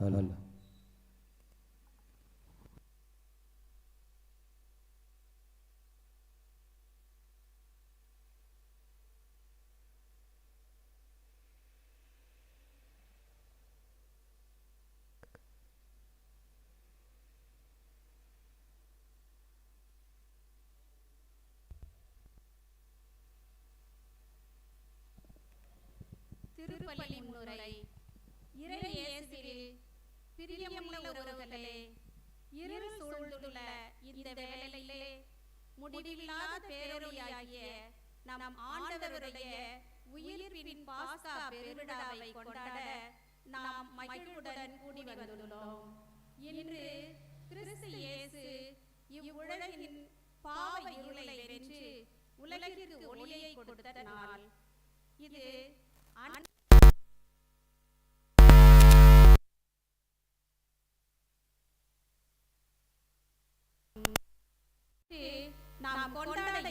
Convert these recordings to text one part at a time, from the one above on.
Hello திருப்பலி முன்னுரை. இறை இயேசுவில் பிரியமுள்ள உறவுகளே இருள் சூழ்ந்துள்ள இந்த வேளையிலே முடிவில்லாத பேரொழியாகிய நம் ஆண்டவருடைய உயிர்ப்பின் பாஸ்கா பெருவிழாவை கொண்டாட நாம் மகிழ்வுடன் கூடி வந்துள்ளோம். இன்று கிறிஸ்து இயேசு இவ்வுலகின் பாவ இருளை வென்று உலகிற்கு ஒளியை கொடுத்த நாள் இது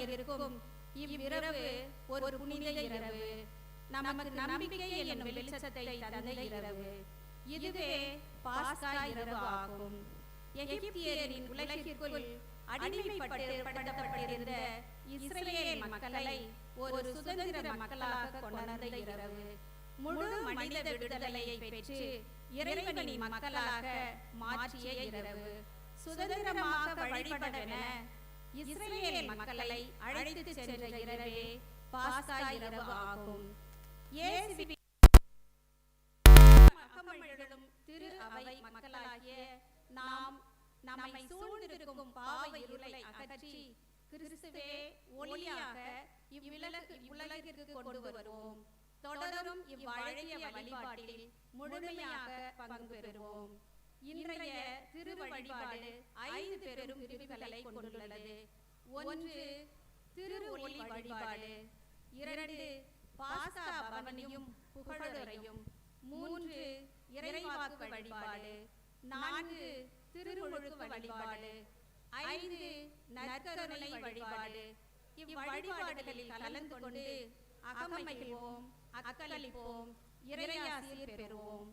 இருக்கும். இவ்விரவு ஒரு புனித இரவு. நமக்கு நம்பிக்கை என்னும் வெளிச்சத்தை தந்த இரவு. இதுவே பாஸ்கா இரவு ஆகும் எகிப்தியரின் உலகிற்குள் அடிமைப்பட்டிருந்த இஸ்ரேல் மக்களை ஒரு சுதந்திர மக்களாக கொண்டாந்த இரவு. முழு மனித விடுதலையை பெற்று இறைவனின் மக்களாக மாற்றிய இரவு. சுதந்திரமாக வழிபடவென இஸ்ரேல் மக்களை அழைத்து சென்ற இரவே பாஸ்கா இரவு ஆகும். திரு அவை மக்களாகிய நாம் நம்மை சூழ்ந்திருக்கும் பாவ இருளை அகற்றி கிறிஸ்துவே ஒளியாக இவ்வுலகு இவ்வுலகிற்கு கொண்டு வருவோம். தொடரும் இவ்வழகிய வழிபாட்டில் முழுமையாக பங்கு பெறுவோம். இன்றைய திரு வழிபாடு ஐந்து பெரும் பிரிவுகளை கொண்டுள்ளது. ஒன்று திரு ஒளி வழிபாடு இரண்டு பாஸ்கா பவனியும் புகழுரையும் மூன்று இறைவாக்கு வழிபாடு நான்கு திருமுழுக்கு வழிபாடு ஐந்து நற்கருணை வழிபாடு. இவ்வழிபாடுகளில் கலந்து கொண்டு அகமகிழ்வோம் அக்கலிப்போம் இறையாசிர் பெறுவோம்.